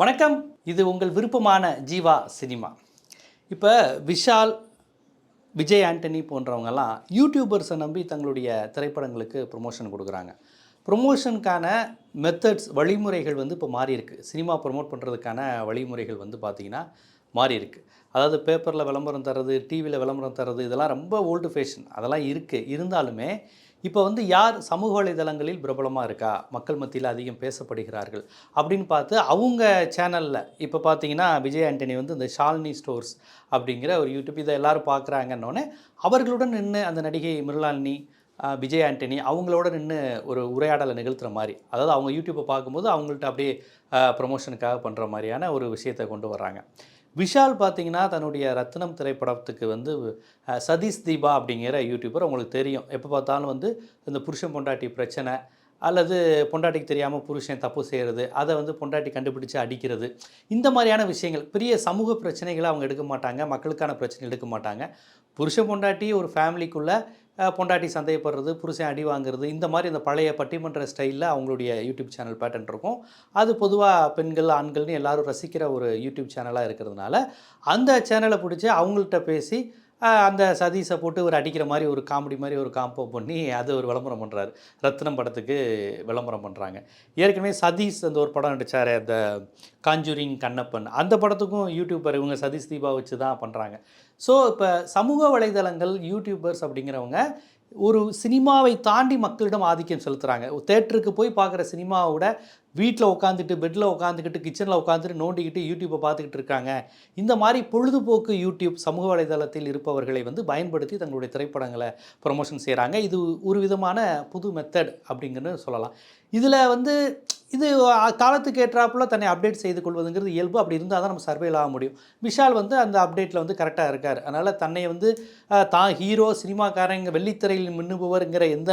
வணக்கம். இது உங்கள் விருப்பமான ஜீவா சினிமா. இப்போ விஷால் விஜய் ஆண்டனி போன்றவங்கெல்லாம் யூடியூபர்ஸை நம்பி தங்களுடைய திரைப்படங்களுக்கு ப்ரொமோஷன் கொடுக்குறாங்க. ப்ரொமோஷனுக்கான மெத்தட்ஸ் வழிமுறைகள் வந்து இப்போ மாறியிருக்கு. சினிமா ப்ரொமோட் பண்ணுறதுக்கான வழிமுறைகள் வந்து பார்த்திங்கன்னா மாறியிருக்கு. அதாவது பேப்பரில் விளம்பரம் தர்றது டிவியில் விளம்பரம் தர்றது இதெல்லாம் ரொம்ப ஓல்டு ஃபேஷன் அதெல்லாம் இருக்குது இருந்தாலுமே இப்போ வந்து யார் சமூக வலைதளங்களில் பிரபலமாக இருக்கா? மக்கள் மத்தியில் அதிகம் பேசப்படுகிறார்கள். அப்படின்னு பார்த்து அவங்க சேனலில் இப்போ பார்த்தீங்கன்னா விஜய் ஆண்டனி வந்து இந்த ஷாலினி ஸ்டோர்ஸ் அப்படிங்கிற ஒரு யூடியூப் இதை எல்லோரும் பார்க்குறாங்கன்னொன்னே அவர்களுடன் நின்று அந்த நடிகை மிருளாலினி விஜய் ஆண்டனி அவங்களோட நின்று ஒரு உரையாடலை நிகழ்த்துற மாதிரி. அதாவது அவங்க யூடியூப்பை பார்க்கும்போது அவங்கள்ட்ட அப்படியே ப்ரொமோஷனுக்காக பண்ணுற மாதிரியான ஒரு விஷயத்தை கொண்டு வர்றாங்க. விஷால் பார்த்தீங்கன்னா தன்னுடைய ரத்னம் திரைப்படத்துக்கு வந்து சதீஷ் தீபா அப்படிங்கிற யூடியூபர் உங்களுக்கு தெரியும். எப்போ பார்த்தாலும் வந்து இந்த புருஷன் பொண்டாட்டி பிரச்சனை அல்லது பொண்டாட்டிக்கு தெரியாமல் புருஷன் தப்பு செய்கிறது அதை வந்து பொண்டாட்டி கண்டுபிடிச்சு அடிக்கிறது. இந்த மாதிரியான விஷயங்கள் பெரிய சமூக பிரச்சனைகளை அவங்க எடுக்க மாட்டாங்க மக்களுக்கான பிரச்சனை எடுக்க மாட்டாங்க. புருஷன் பொண்டாட்டி ஒரு ஃபேமிலிக்குள்ளே பொண்டாட்டி சந்தேகப்படுறது புருஷன் அடி வாங்குறது இந்த மாதிரி இந்த பழைய பட்டிமன்ற ஸ்டைலில் அவங்களுடைய யூடியூப் சேனல் பேட்டர்ன் இருக்கும். அது பொதுவாக பெண்கள் ஆண்கள்னு எல்லோரும் ரசிக்கிற ஒரு யூடியூப் சேனலாக இருக்கிறதுனால அந்த சேனலை பிடிச்சி அவங்கள்ட்ட பேசி அந்த சதீஷை போட்டு ஒரு அடிக்கிற மாதிரி ஒரு காமெடி மாதிரி ஒரு காம்போ பண்ணி அது ஒரு விளம்பரம் பண்ணுறாரு ரத்னம் படத்துக்கு விளம்பரம் பண்ணுறாங்க ஏற்கனவே சதீஷ் அந்த ஒரு படம் நடித்தார் அந்த காஞ்சூரிங் கண்ணப்பன். அந்த படத்துக்கும் யூடியூப்பர் இவங்க சதீஷ் தீபா வச்சு தான் பண்ணுறாங்க ஸோ இப்போ சமூக வலைதளங்கள் யூடியூபர்ஸ் அப்படிங்கிறவங்க ஒரு சினிமாவை தாண்டி மக்களிடம் ஆதிக்கம் செலுத்துகிறாங்க தேட்டருக்கு போய் பார்க்குற சினிமாவோட வீட்டில் உட்காந்துட்டு பெட்டில் உட்காந்துக்கிட்டு கிச்சனில் உட்காந்துட்டு நோண்டிக்கிட்டு யூடியூப்பை பார்த்துக்கிட்டு இருக்காங்க. இந்த மாதிரி பொழுதுபோக்கு யூடியூப் சமூக வலைதளத்தில் இருப்பவர்களை வந்து பயன்படுத்தி தங்களுடைய திரைப்படங்களை ப்ரொமோஷன் செய்கிறாங்க இது ஒரு விதமான புது மெத்தட் அப்படிங்கன்னு சொல்லலாம். இதில் வந்து இது காலத்துக்கு ஏற்றாப்புல தன்னை அப்டேட் செய்து கொள்வதுங்கிறது இயல்பு. அப்படி இருந்தால் தான் நம்ம சர்வேல் ஆக முடியும். விஷால் வந்து அந்த அப்டேட்டில் வந்து கரெக்டாக இருக்கார். அதனால் தன்னை வந்து தான் ஹீரோ சினிமாக்காரங்க வெள்ளித்திரையில் மின்னுபவருங்கிற எந்த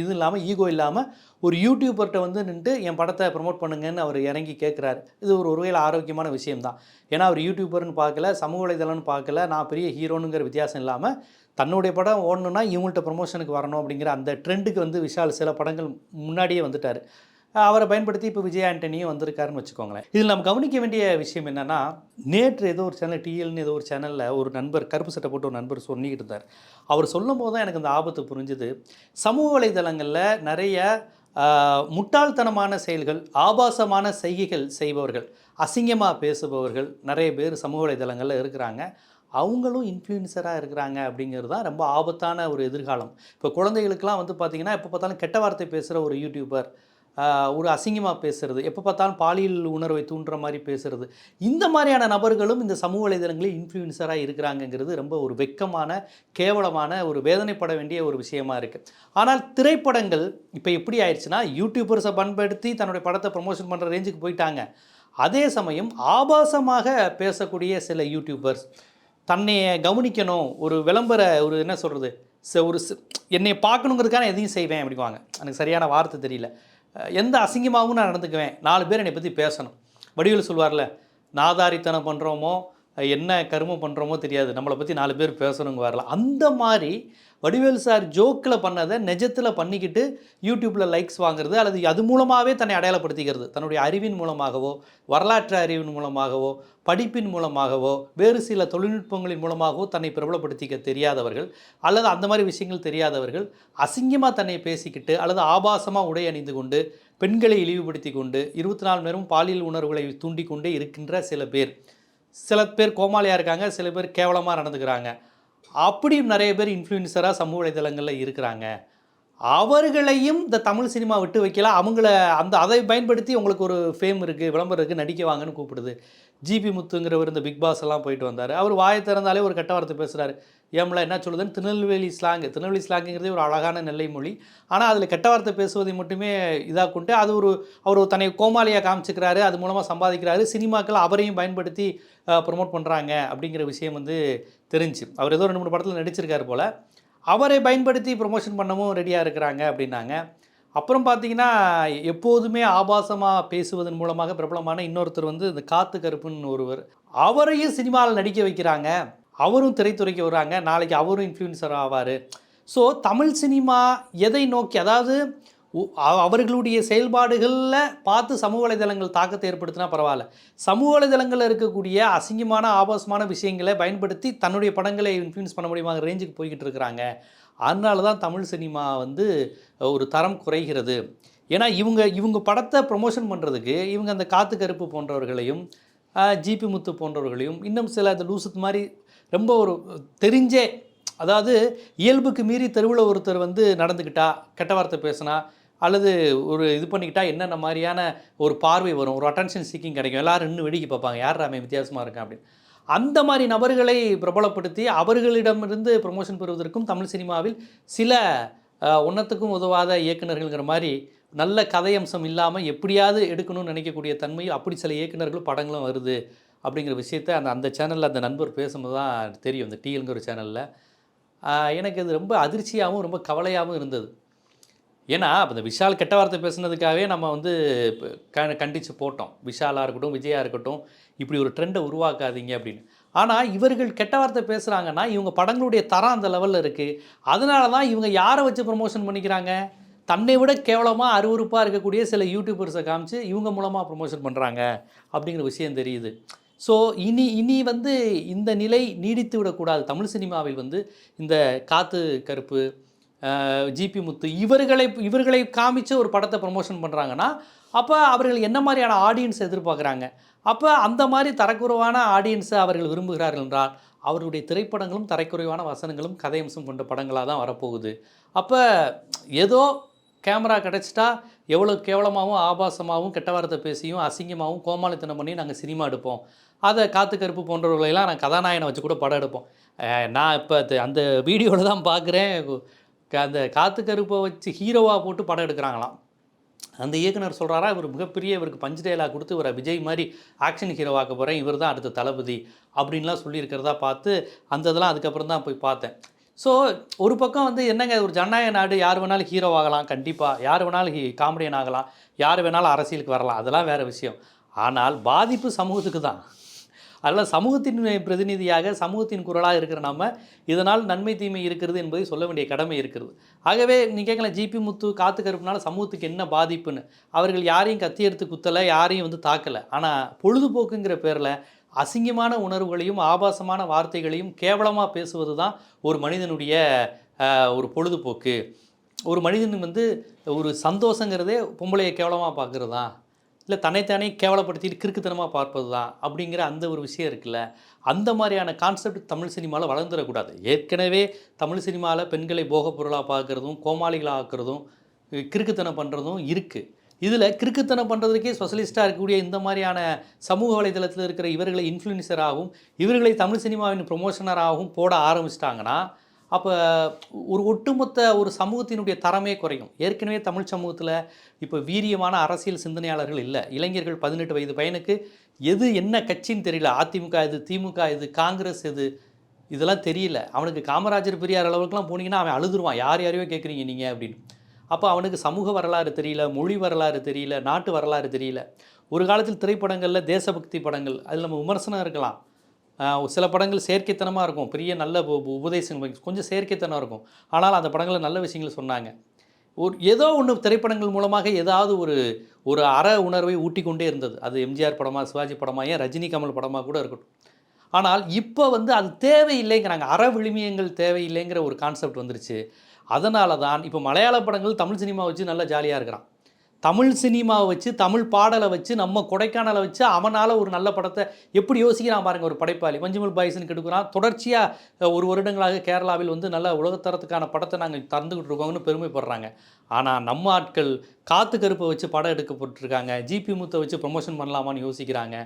இது இல்லாமல் ஈகோ இல்லாமல் ஒரு யூடியூபர்கிட்ட வந்து நின்று என் படத்தை ப்ரமோட் பண்ணுங்கன்னு அவர் இறங்கி கேட்குறாரு இது ஒரு ஒரு வகையில் ஆரோக்கியமான விஷயம்தான் ஏன்னா அவர் யூடியூபர்னு பார்க்கல சமூக வலைதளம்னு பார்க்கல நான் பெரிய ஹீரோனுங்கிற வித்தியாசம் இல்லாமல் தன்னுடைய படம் ஓடணுன்னா இவங்கள்ட்ட ப்ரமோஷனுக்கு வரணும் அப்படிங்கிற அந்த ட்ரெண்டுக்கு வந்து விஷால் சில படங்கள் முன்னாடியே வந்துட்டார். அவரை பயன்படுத்தி இப்போ விஜய் ஆண்டனியும் வந்திருக்காருன்னு வச்சுக்கோங்களேன். இதில் நம்ம கவனிக்க வேண்டிய விஷயம் என்னென்னா நேற்று ஏதோ ஒரு சேனல் டிஎல்னு ஏதோ ஒரு சேனலில் ஒரு நண்பர் கருப்பு சட்டை போட்டு ஒரு நண்பர் சொல்லிக்கிட்டு இருந்தார். அவர் சொல்லும் போது தான் எனக்கு அந்த ஆபத்து புரிஞ்சுது. சமூக வலைதளங்களில் நிறைய முட்டாள்தனமான செயல்கள் ஆபாசமான செய்கைகள் செய்பவர்கள் அசிங்கமாக பேசுபவர்கள் நிறைய பேர் சமூக வலைதளங்களில் இருக்கிறாங்க. அவங்களும் இன்ஃப்ளூயன்சராக இருக்கிறாங்க அப்படிங்கிறது தான் ரொம்ப ஆபத்தான ஒரு எதிர்காலம். இப்போ குழந்தைகளுக்கெல்லாம் வந்து பார்த்திங்கன்னா எப்போ பார்த்தாலும் கெட்ட வார்த்தை பேசுகிற ஒரு யூடியூபர் ஒரு அசிங்கமாக பேசுகிறது எப்போ பார்த்தாலும் பாலியல் உணர்வை தூண்டுற மாதிரி பேசுகிறது இந்த மாதிரியான நபர்களும் இந்த சமூக வலைதளங்களில் இன்ஃப்ளூயன்சராக இருக்கிறாங்கங்கிறது ரொம்ப ஒரு வெக்கமான கேவலமான ஒரு வேதனைப்பட வேண்டிய ஒரு விஷயமா இருக்குது ஆனால் திரைப்படங்கள் இப்போ எப்படி ஆயிடுச்சுன்னா யூடியூபர்ஸை பயன்படுத்தி தன்னுடைய படத்தை ப்ரமோஷன் பண்ணுற ரேஞ்சுக்கு போயிட்டாங்க. அதே சமயம் ஆபாசமாக பேசக்கூடிய சில யூடியூபர்ஸ் தன்னையை கவனிக்கணும். ஒரு விளம்பர ஒரு என்ன சொல்கிறது ஒரு என்னை பார்க்கணுங்கிறதுக்கான எதையும் செய்வேன் அப்படிங்குவாங்க. எனக்கு சரியான வார்த்தை தெரியல. எந்த அசிங்கமாகவும் நான் நடந்துக்குவேன். நாலு பேர் என்னை பற்றி பேசணும். வடிவில் சொல்வார்ல நாதாரித்தனம் பண்ணுறோமோ என்ன கருமம் பண்ணுறோமோ தெரியாது. நம்மளை பற்றி நாலு பேர் பேசணுங்க வரல அந்த மாதிரி வடிவேல் சார் ஜோக்கில் பண்ணதை நிஜத்தில் பண்ணிக்கிட்டு யூடியூப்பில் லைக்ஸ் வாங்குறது அல்லது அது மூலமாகவே தன்னை அடையாளப்படுத்திக்கிறது. தன்னுடைய அறிவின் மூலமாகவோ வரலாற்று அறிவின் மூலமாகவோ படிப்பின் மூலமாகவோ வேறு சில தொழில்நுட்பங்களின் மூலமாகவோ தன்னை பிரபலப்படுத்திக்க தெரியாதவர்கள் அல்லது அந்த மாதிரி விஷயங்கள் தெரியாதவர்கள் அசிங்கமாக தன்னை பேசிக்கிட்டு அல்லது ஆபாசமாக உடை அணிந்து கொண்டு பெண்களை இழிவுபடுத்தி கொண்டு இருபத்தி நாலு நேரம் பாலியல் உணர்வுகளை தூண்டிக்கொண்டே இருக்கின்ற சில பேர். சில பேர் கோமாளியாக இருக்காங்க சில பேர் கேவலமாக நடந்துக்கிறாங்க. அப்படியும் நிறைய பேர் இன்ஃப்ளூயன்சராக சமூக வலைதளங்களில் இருக்கிறாங்க. அவர்களையும் இந்த தமிழ் சினிமா விட்டு வைக்கல. அவங்கள அந்த அதை பயன்படுத்தி உங்களுக்கு ஒரு ஃபேம் இருக்குது விளம்பரம் இருக்குது நடிக்க வாங்கன்னு கூப்பிடுது. ஜிபி முத்துங்கிறவர் இந்த பிக் பாஸ் எல்லாம் போயிட்டு வந்தார். அவர் வாயை திறந்தாலே ஒரு கட்ட வார்த்தை பேசுகிறாரு ஏம்ல என்ன சொல்லுதுன்னு திருநெல்வேலி ஸ்லாங் திருநெல்வேலி ஸ்லாங்குங்கிறதே ஒரு அழகான நெல்லை மொழி ஆனால் அதில் கெட்ட வார்த்தை பேசுவதை மட்டுமே இதாக கொண்டு அது ஒரு அவர் தன்னை கோமாளியாக காமிச்சிக்கிறாரு அது மூலமாக சம்பாதிக்கிறாரு சினிமாக்கள் அவரையும் பயன்படுத்தி ப்ரொமோட் பண்ணுறாங்க அப்படிங்கிற விஷயம் வந்து தெரிஞ்சு. அவர் ஏதோ ரெண்டு மூணு படத்தில் நடிச்சிருக்காரு போல். அவரை பயன்படுத்தி ப்ரொமோஷன் பண்ணவும் ரெடியாக இருக்கிறாங்க அப்படின்னாங்க. அப்புறம் பார்த்தீங்கன்னா எப்போதுமே ஆபாசமாக பேசுவதன் மூலமாக பிரபலமான இன்னொருத்தர் வந்து இந்த காத்து கருப்புன்னு ஒருவர். அவரையும் சினிமாவில் நடிக்க வைக்கிறாங்க. அவரும் திரைத்துறைக்கு வர்றாங்க. நாளைக்கு அவரும் இன்ஃப்ளூயன்சர் ஆவார். ஸோ தமிழ் சினிமா எதை நோக்கி அதாவது அவ- அவர்களுடைய செயல்பாடுகளில் பார்த்து சமூக வலைதளங்கள் தாக்கத்தை ஏற்படுத்தினா பரவாயில்ல. சமூக வலைதளங்களில் இருக்கக்கூடிய அசிங்கமான ஆபாசமான விஷயங்களை பயன்படுத்தி தன்னுடைய படங்களை இன்ஃப்ளூயன்ஸ் பண்ண முடியுமாங்கிற ரேஞ்சுக்கு போய்கிட்டு இருக்கிறாங்க. அதனால தான் தமிழ் சினிமா வந்து ஒரு தரம் குறைகிறது. ஏன்னா இவங்க இவங்க படத்தை ப்ரொமோஷன் பண்ணுறதுக்கு இவங்க அந்த காத்து கருப்பு போன்றவர்களையும் ஜிபி முத்து போன்றவர்களையும் இன்னும் சில அந்த லூசுத் மாதிரி ரொம்ப ஒரு தெரிஞ்சே அதாவது இயல்புக்கு மீறி தெருவில் ஒருத்தர் வந்து நடந்துக்கிட்டா கெட்ட வார்த்தை பேசினா அல்லது ஒரு இது பண்ணிக்கிட்டா என்னென்ன மாதிரியான ஒரு பார்வை வரும் ஒரு அட்டென்ஷன் சீக்கிங் கிடைக்கும் எல்லோரும் இன்னும் வேடிக்கை பார்ப்பாங்க யார் ராமே வித்தியாசமாக இருக்கான் அப்படின்னு. அந்த மாதிரி நபர்களை பிரபலப்படுத்தி அவர்களிடமிருந்து ப்ரமோஷன் பெறுவதற்கும் தமிழ் சினிமாவில் சில ஒன்றத்துக்கும் உதவாத இயக்குநர்கள்ங்கிற மாதிரி நல்ல கதையம்சம் இல்லாமல் எப்படியாவது எடுக்கணும்னு நினைக்கக்கூடிய தன்மை அப்படி சில இயக்குனர்களும் படங்களும் வருது. அப்படிங்கிற விஷயத்த அந்த அந்த சேனலில் அந்த நண்பர் பேசும்போது தான் தெரியும். இந்த டீலுங்கிற சேனலில் எனக்கு அது ரொம்ப அதிர்ச்சியாகவும் ரொம்ப கவலையாகவும் இருந்தது. ஏன்னா அந்த இந்த விஷால் கெட்ட வார்த்தை பேசுனதுக்காகவே நம்ம வந்து க கண்டித்து போட்டோம். விஷாலாக இருக்கட்டும் விஜயாக இருக்கட்டும் இப்படி ஒரு ட்ரெண்டை உருவாக்காதீங்க அப்படின்னு. ஆனால் இவர்கள் கெட்ட வார்த்தை பேசுகிறாங்கன்னா இவங்க படங்களுடைய தரம் அந்த லெவலில் இருக்குது அதனால தான் இவங்க யாரை வச்சு ப்ரொமோஷன் பண்ணிக்கிறாங்க? தன்னை விட கேவலமாக அருவருப்பாக இருக்கக்கூடிய சில யூடியூபர்ஸை காமிச்சு இவங்க மூலமாக ப்ரமோஷன் பண்ணுறாங்க அப்படிங்கிற விஷயம் தெரியுது. ஸோ இனி இனி வந்து இந்த நிலை நீடித்து விடக்கூடாது. தமிழ் சினிமாவில் வந்து இந்த காத்து கருப்பு ஜிபி முத்து இவர்களை இவர்களை காமிச்சு ஒரு படத்தை ப்ரமோஷன் பண்ணுறாங்கன்னா அப்போ அவர்கள் என்ன மாதிரியான ஆடியன்ஸ் எதிர்பார்க்குறாங்க? அப்போ அந்த மாதிரி தரக்குறைவான ஆடியன்ஸை அவர்கள் விரும்புகிறார்கள் என்றால் அவருடைய திரைப்படங்களும் தரைக்குறைவான வசனங்களும் கதையம்சம் கொண்ட படங்களாக தான் வரப்போகுது. அப்போ ஏதோ கேமரா கிடச்சிட்டா எவ்வளோ கேவலமாகவும் ஆபாசமாகவும் கெட்ட வார்த்தை பேசியும் அசிங்கமாகவும் கோமாளித்தனம் பண்ணி நாங்கள் சினிமா எடுப்போம். அதை காத்து கருப்பு போன்றவர்களெல்லாம் நான் கதாநாயகனை வச்சு கூட படம் எடுப்போம். நான் இப்போ அந்த வீடியோவில் தான் பார்க்குறேன் அந்த காத்து கருப்பை வச்சு ஹீரோவாக போட்டு படம் எடுக்கிறாங்களாம். அந்த இயக்குனர் சொல்கிறாரா இவர் மிகப்பெரிய இவருக்கு பஞ்சு டயலாக் கொடுத்து இவரை விஜய் மாதிரி ஆக்ஷன் ஹீரோவாக்க போகிறேன் இவர் தான் அடுத்த தளபதி அப்படின்லாம் சொல்லியிருக்கிறதா பார்த்து அந்த இதெல்லாம் அதுக்கப்புறம் தான் போய் பார்த்தேன். ஸோ ஒரு பக்கம் வந்து என்னங்க ஒரு ஜனநாயக நாடு யார் வேணாலும் ஹீரோ ஆகலாம் கண்டிப்பாக யார் வேணாலும் ஹீ காமெடியன் ஆகலாம். யார் வேணாலும் அரசியலுக்கு வரலாம் அதெல்லாம் வேறு விஷயம். ஆனால் பாதிப்பு சமூகத்துக்கு தான். அதில் சமூகத்தின் பிரதிநிதியாக சமூகத்தின் குரலாக இருக்கிற நம்ம இதனால் நன்மை தீமை இருக்கிறது என்பதை சொல்ல வேண்டிய கடமை இருக்கிறது. ஆகவே நீங்கள் கேட்கலாம் ஜிபி முத்து காத்து கருப்புனால சமூகத்துக்கு என்ன பாதிப்புன்னு? அவர்கள் யாரையும் கத்தி எடுத்து குத்தலை யாரையும் வந்து தாக்கலை. ஆனால் பொழுதுபோக்குங்கிற பேரில் அசிங்கமான உணர்வுகளையும் ஆபாசமான வார்த்தைகளையும் கேவலமாக பேசுவது தான் ஒரு மனிதனுடைய ஒரு பொழுதுபோக்கு. ஒரு மனிதன் வந்து ஒரு சந்தோஷங்கிறதே பொம்பளையை கேவலமாக பார்க்குறது தான் இல்லை தன்னைத்தானே கேவலப்படுத்திட்டு கிறுக்குத்தனமாக பார்ப்பது தான் அப்படிங்கிற அந்த ஒரு விஷயம் இருக்குல்ல அந்த மாதிரியான கான்செப்ட் தமிழ் சினிமாவில் வளர்ந்துடக்கூடாது. ஏற்கனவே தமிழ் சினிமாவில் பெண்களை போகப்பொருளாக பார்க்குறதும் கோமாளிகளாக ஆக்குறதும் கிறுக்குத்தனம் பண்ணுறதும் இருக்குது இதில் கிறுக்குத்தனம் பண்ணுறதுக்கே ஸ்பெஷலிஸ்ட்டாக இருக்கக்கூடிய இந்த மாதிரியான சமூக வலைதளத்தில் இருக்கிற இவர்களை இன்ஃப்ளூயன்சராகவும் இவர்களை தமிழ் சினிமாவின் ப்ரொமோஷனராகவும் போட ஆரம்பிச்சிட்டாங்கன்னா அப்போ ஒரு ஒட்டுமொத்த ஒரு சமூகத்தினுடைய தரமே குறையும். ஏற்கனவே தமிழ் சமூகத்தில் இப்போ வீரியமான அரசியல் சிந்தனையாளர்கள் இல்லை. இளைஞர்கள் பதினெட்டு வயது பையனுக்கு எது என்ன கட்சின்னு தெரியல. அதிமுக இது திமுக இது காங்கிரஸ் இது இதெல்லாம் தெரியல. அவனுக்கு காமராஜர் பெரியார் அளவுக்குலாம் போனீங்கன்னா அவன் அழுதுருவான். யார் யாரையோ கேட்குறீங்க நீங்கள் அப்படின்னு. அப்போ அவனுக்கு சமூக வரலாறு தெரியல மொழி வரலாறு தெரியல நாட்டு வரலாறு தெரியல. ஒரு காலத்தில் திரைப்படங்களில் தேசபக்தி படங்கள் அதில் நம்ம விமர்சனம் இருக்கலாம். சில படங்கள் செயற்கைத்தனமாக இருக்கும். பெரிய நல்ல உபதேசங்கள் கொஞ்சம் செயற்கைத்தனம் இருக்கும். ஆனால் அந்த படங்களில் நல்ல விஷயங்கள் சொன்னாங்க. ஒரு ஏதோ ஒன்று திரைப்படங்கள் மூலமாக ஏதாவது ஒரு ஒரு அற உணர்வை ஊட்டிக்கொண்டே இருந்தது. அது எம்ஜிஆர் படமாக சிவாஜி படமாக ஏன் ரஜினி கமல் படமாக கூட இருக்கட்டும். ஆனால் இப்போ வந்து அது தேவையில்லைங்கிறாங்க அற விழுமியங்கள் தேவையில்லைங்கிற ஒரு கான்செப்ட் வந்துருச்சு. அதனால தான் இப்போ மலையாள படங்கள் தமிழ் சினிமா வச்சு நல்லா ஜாலியாக இருக்கிறான் தமிழ் சினிமாவை வச்சு தமிழ் பாடலை வச்சு நம்ம கொடைக்கானலை வச்சு அவனால் ஒரு நல்ல படத்தை எப்படி யோசிக்கிறான் பாருங்கள் ஒரு படைப்பாளி. மஞ்சுமல் பாய்ஸ்னு கெடுக்கிறான் தொடர்ச்சியாக ஒரு வருடங்களாக கேரளாவில் வந்து நல்ல உலகத்தரத்துக்கான படத்தை நாங்கள் தந்துக்கிட்டு இருக்கோம்னு பெருமைப்படுறாங்க. ஆனால் நம்ம ஆட்கள் காத்து கருப்பை வச்சு படம் எடுக்கப்பட்டிருக்காங்க. ஜிபி முத்தை வச்சு ப்ரொமோஷன் பண்ணலாமான்னு யோசிக்கிறாங்க.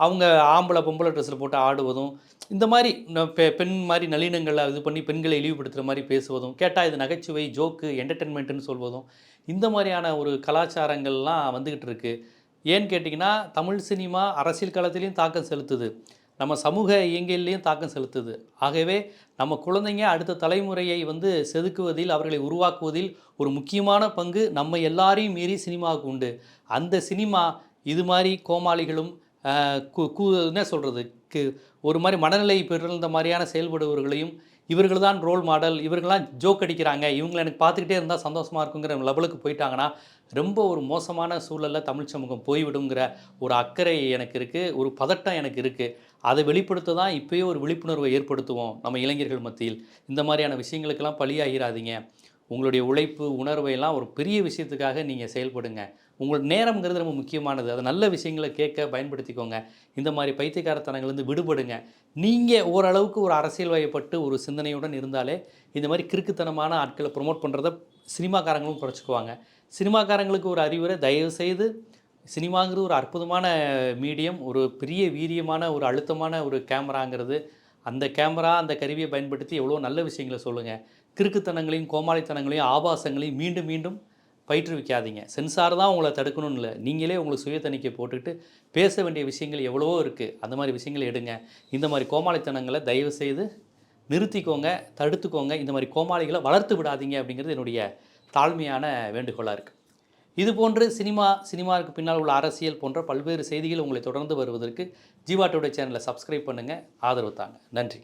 அவங்க ஆம்பளை பொம்பளை ட்ரெஸ்ஸில் போட்டு ஆடுவதும் இந்த மாதிரி ந- பெ- பெண் மாதிரி நளினங்களை இது பண்ணி பெண்களை இழிவுபடுத்துகிற மாதிரி பேசுவதும் கேட்டால் இது நகைச்சுவை ஜோக்கு என்டர்டெயின்மெண்ட்டுன்னு சொல்வதும் இந்த மாதிரியான ஒரு கலாச்சாரங்கள்லாம் வந்துக்கிட்டு இருக்குது ஏன்னு கேட்டிங்கன்னா தமிழ் சினிமா அரசியல் களத்திலையும் தாக்கம் செலுத்துது. நம்ம சமூக இயங்கியல்லையும் தாக்கம் செலுத்துது. ஆகவே நம்ம குழந்தைங்க அடுத்த தலைமுறையை வந்து செதுக்குவதில் அவர்களை உருவாக்குவதில் ஒரு முக்கியமான பங்கு நம்ம எல்லாரையும் மீறி சினிமாவுக்கு உண்டு. அந்த சினிமா இது மாதிரி கோமாளிகளும் கு கு என்ன சொல்கிறது கு ஒரு மாதிரி மனநிலை பிறந்த மாதிரியான செயல்படுபவர்களையும் இவர்கள் தான் ரோல் மாடல் இவர்கள்லாம் ஜோக் அடிக்கிறாங்க. இவங்களை எனக்கு பார்த்துக்கிட்டே இருந்தால் சந்தோஷமாக இருக்குங்கிற லெவலுக்கு போயிட்டாங்கன்னா ரொம்ப ஒரு மோசமான சூழலில் தமிழ் சமூகம் போய்விடுங்கிற ஒரு அக்கறை எனக்கு இருக்குது ஒரு பதட்டம் எனக்கு இருக்குது அதை வெளிப்படுத்த தான் இப்போயே ஒரு விழிப்புணர்வை ஏற்படுத்துவோம் நம்ம இளைஞர்கள் மத்தியில். இந்த மாதிரியான விஷயங்களுக்கெல்லாம் பலியாகிறாதீங்க உங்களுடைய உழைப்பு உணர்வை எல்லாம் ஒரு பெரிய விஷயத்துக்காக நீங்கள் செயல்படுங்க. உங்களோட நேரம்ங்கிறது ரொம்ப முக்கியமானது. அதை நல்ல விஷயங்களை கேட்க பயன்படுத்திக்கோங்க. இந்த மாதிரி பைத்தியக்காரத்தனங்கள்லேருந்து விடுபடுங்க. நீங்கள் ஓரளவுக்கு ஒரு அரசியல் வயப்பட்டு ஒரு சிந்தனையுடன் இருந்தாலே இந்த மாதிரி கிறுக்குத்தனமான ஆட்களை ப்ரொமோட் பண்ணுறத சினிமாக்காரங்களும் குறைச்சிக்குவாங்க. சினிமாக்காரங்களுக்கு ஒரு அறிவுரை தயவு செய்து சினிமாங்கிறது ஒரு அற்புதமான மீடியம் ஒரு பெரிய வீரியமான ஒரு அழுத்தமான ஒரு கேமராங்கிறது. அந்த கேமரா அந்த கருவியை பயன்படுத்தி எவ்வளோ நல்ல விஷயங்களை சொல்லுங்கள் கிறுக்குத்தனங்களையும் கோமாளித்தனங்களையும் ஆபாசங்களையும் மீண்டும் மீண்டும் பயிற்றுவிக்காதீங்க. சென்சார் தான் உங்களை தடுக்கணும்னு இல்லை. நீங்களே உங்களுக்கு சுய தணிக்கை போட்டுக்கிட்டு பேச வேண்டிய விஷயங்கள் எவ்வளவோ இருக்குது அந்த மாதிரி விஷயங்களை எடுங்க. இந்த மாதிரி கோமாளித்தனங்களை தயவு செய்து நிறுத்திக்கோங்க தடுத்துக்கோங்க. இந்த மாதிரி கோமாளிகளை வளர்த்து விடாதீங்க அப்படிங்கிறது என்னுடைய தாழ்மையான வேண்டுகோளாக இருக்குது இது போன்று சினிமா சினிமாவுக்கு பின்னால் உள்ள அரசியல் போன்ற பல்வேறு செய்திகள் உங்களை தொடர்ந்து வருவதற்கு ஜீவாட்டோட சேனலை சப்ஸ்கிரைப் பண்ணுங்கள் ஆதரவு தாங்க. நன்றி.